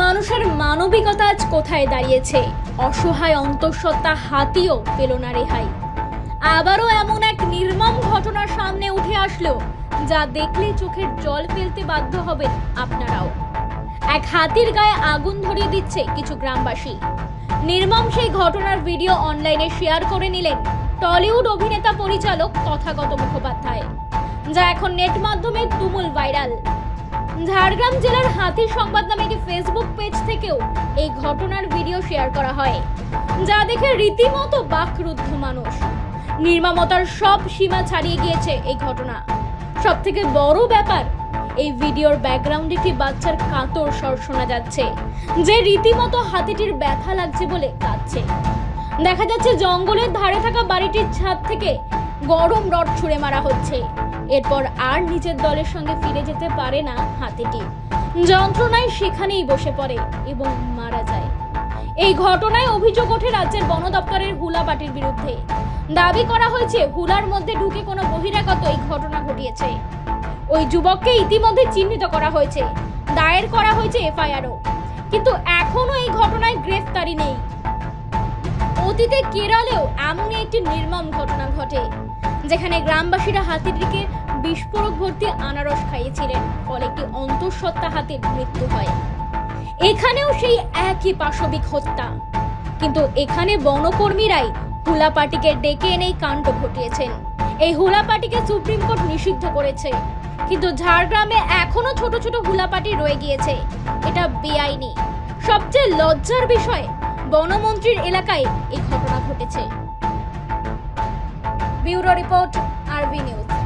মানবিকতা আজ কোথায় দাঁড়িয়েছে? অসহায় অন্তঃসত্ত্বা হাতিও পেল না রেহাই। আবারও এমন এক নির্মম ঘটনার সামনে উঠে আসলো, যা দেখলে চোখের জল ফেলতে বাধ্য হবেন আপনারাও। এক হাতির গায়ে আগুন ধরিয়ে দিচ্ছে কিছু গ্রামবাসী। নির্মম সেই ঘটনার ভিডিও অনলাইনে শেয়ার করে নিলেন টলিউড অভিনেতা পরিচালক তথাগত মুখোপাধ্যায়, যা এখন নেট মাধ্যমে তুমুল ভাইরাল। ঝাড়গ্রাম জেলার হাতির সংবাদ নামে একটি ফেসবুক পেজ থেকেও এই ঘটনার ভিডিও শেয়ার করা হয়, যা দেখে রীতিমতো বাকরুদ্ধ মানুষ। নির্মমতার সব সীমা ছাড়িয়ে গিয়েছে এই ঘটনা। সব থেকে বড় ব্যাপার, এই ভিডিওর ব্যাকগ্রাউন্ডে একটি বাচ্চার কাতর স্বর শোনা যাচ্ছে, যে রীতিমতো হাতিটির ব্যথা লাগছে বলে কাঁদছে। দেখা যাচ্ছে জঙ্গলের ধারে থাকা বাড়িটির ছাদ থেকে গরম রড ছুঁড়ে মারা হচ্ছে। এরপর আর নিজের দলের সঙ্গে ফিরে যেতে পারে না হাতিটি। যন্ত্রণায় সেখানেই বসে পড়ে এবং মারা যায়। এই ঘটনায় অভিযোগ ওঠে রাজ্যের বন দপ্তরের হুলা পার্টির বিরুদ্ধে। দাবি করা হয়েছে, হুলার মধ্যে ঢুকে কোনো বহিরাগত এই ঘটনা ঘটিয়েছে। ওই যুবককে ইতিমধ্যে চিহ্নিত করা হয়েছে। দায়ের করা হয়েছে এফআইআরও। কিন্তু এখনও এই ঘটনায় গ্রেফতারি নেই। অতীতে কেরালেও এমনই একটি নির্মম ঘটনা ঘটে, যেখানে গ্রামবাসীরা হাতিটিকে বিস্ফোরক ভর্তি আনারস খাইয়েছিলেন, ফলে একটি অন্তঃসত্ত্বা হাতির মৃত্যু হয়। এখানেও সেই একই পাশবিক হত্যা। কিন্তু এখানে বনকর্মীরাই হুলা পার্টিকে ডেকে এনেই কাণ্ড ঘটিয়েছেন। এই হুলা পার্টিকে সুপ্রিম কোর্ট নিষিদ্ধ করেছে। কিন্তু ঝাড়গ্রামে এখনও ছোট ছোট হুলা পার্টি রয়ে গিয়েছে। এটা বেআইনি। সবচেয়ে লজ্জার বিষয়, বনমন্ত্রীর এলাকায় এই ঘটনা ঘটেছে। Bureau report, RB news.